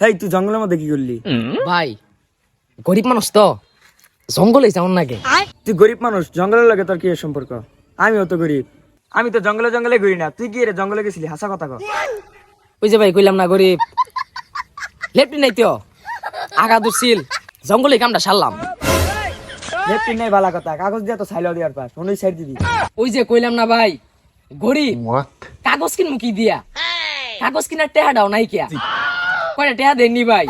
হেই তুই জঙ্গলের মধ্যে কি করলি? ভাই গরিব মানুষ তো। জঙ্গলে যাওয়ার নাকি তুই গরিব মানুষ জঙ্গলের লাগে তোর কি সম্পর্ক? আমিও তো গরিব। আমি তো জঙ্গলে জঙ্গলে ঘুরি না। তুই কি রে জঙ্গলে গেছিলি? হাসা কথা কর ওই যে ভাই কইলাম না গরিব। লেফটি নাই তো। আগা দুছিল জঙ্গলে কামটা সারলাম। লেফটিন নাই ভালো কথা। কাগজ দিয়ে তো ছাইলাও দেওয়ার পাস। অন্য সাইড দিবি। ওই যে কইলাম না ভাই গরিব। কাগজ কিনবো কি দিয়া? কাগজ কিনার টেহা দাও নাই কিয়া কয়টা টেহা দেননি ভাই?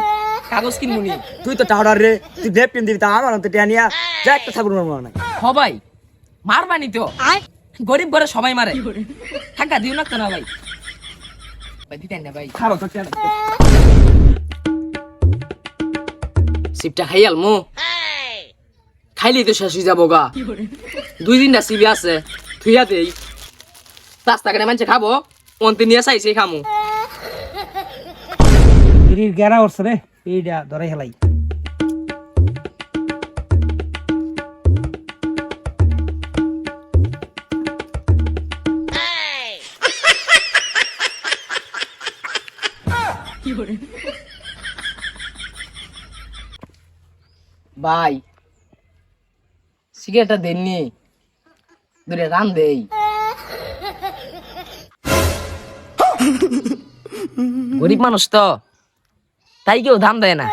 কাগজ কিনবো নি। তুই তো টাওয়ার রে তুই লেফটিন দিবি তা আমার তো টিয়া যা একটা থাকুর মারবো না হ ভাই মারবানি তো। গরিব ঘরে সবাই মারে। টাকা দিও না তো না ভাই? ভাই দিতেন না ভাই। খাব তো টিয়া সিপটা খাইয়াল মু? খাইলি তো শেষ হয়ে যাব গা। দুই দিনটা সিবি আছে থুইয়া দেই। রাস্তাঘাটে মানুষে খাব অন্তি নিয়ে চাইছে খামু। এরির গেরা উঠছে রে এইটা ধরে হেলাই। ভাই, সিগারেটটা দেননি, দূরে রান দেই। গরিব মানুষ তো। তাই কেউ দাম দেয় না।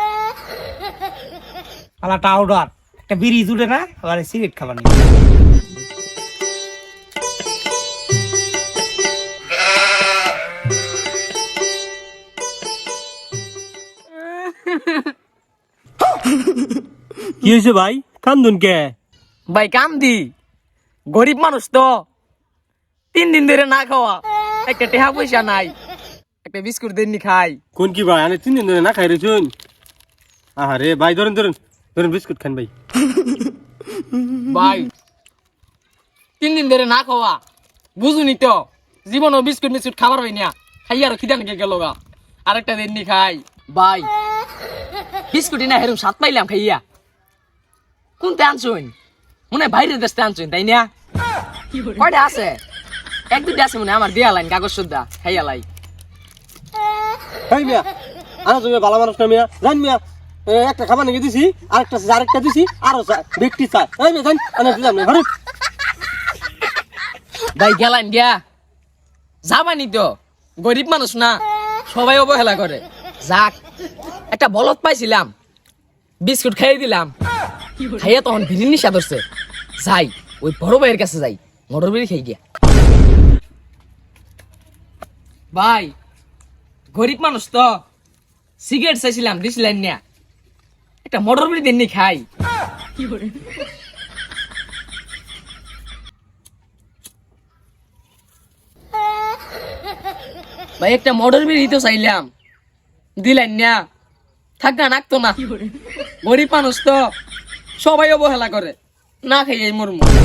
আলা টাউডার একটা বিড়ি জুড়ে না আবার সিগারেট খাবার নেই কি হয়েছে ভাই? কান্দুন কে? ভাই কাম দি গরিব মানুষ তো। তিন দিন ধরে না খাওয়া একটা টেহা পয়সা নাই। একটা বিস্কুট দেননি খাই। কোন কি ভাই? আমি তিন দিন ধরে না খাই রেছুন আহারে ভাই ধরেন ধরেন ধরেন বিস্কুট খান ভাই। ভাই তিন দিন ধরে না খাওয়া বুঝুনি তো জীবনও বিস্কুট মিস্কুট খাবার হয় না। খাই আর খিদা নাকি গেল গা। আরেকটা দিননি খাই। ভাই বিস্কুটই না হেরুম সাত পাইলাম খাইয়া। কোনতে আনছুন? মনে হয় বাইরের দেশে আনছুন তাই না? কয়টা আছে? এক দুটা আছে মনে হয় আমার দিয়া লাইন কাগজ সুদ্ধা খাইয়া লাই। ভাই মিয়া। আনা তুমি ভালো মানুষ না মিয়া। মিয়া একটা খাবার দিছি, আরেকটা আরেকটা দিছি, আরও ব্যক্তি চা এই মিয়া দিলাম না ভাই, গেলাম গিয়া। তো, গরিব মানুষ না, সবাই অবহেলা করে। যাক, একটা বলত পাইছিলাম, বিস্কুট খাইয়ে দিলাম। খাইয়া তখন বিড়ির নিশা ধরছে। যাই, ওই বড় ভাইয়ের কাছে যাই, মোটর বিড়ি খাই গিয়া। ভাই গরিব মানুষ তো। সিগারেট চাইছিলাম, দিছিলেন না। একটা মোটর বিড়ি দেননি, খাই। ভাই, একটা মোটর বিড়ি তো চাইলাম। দিলেন না। থাক নাকতো না। গরিব মানুষ তো। সবাই অবহেলা করে। না খাইয়ে মরমু।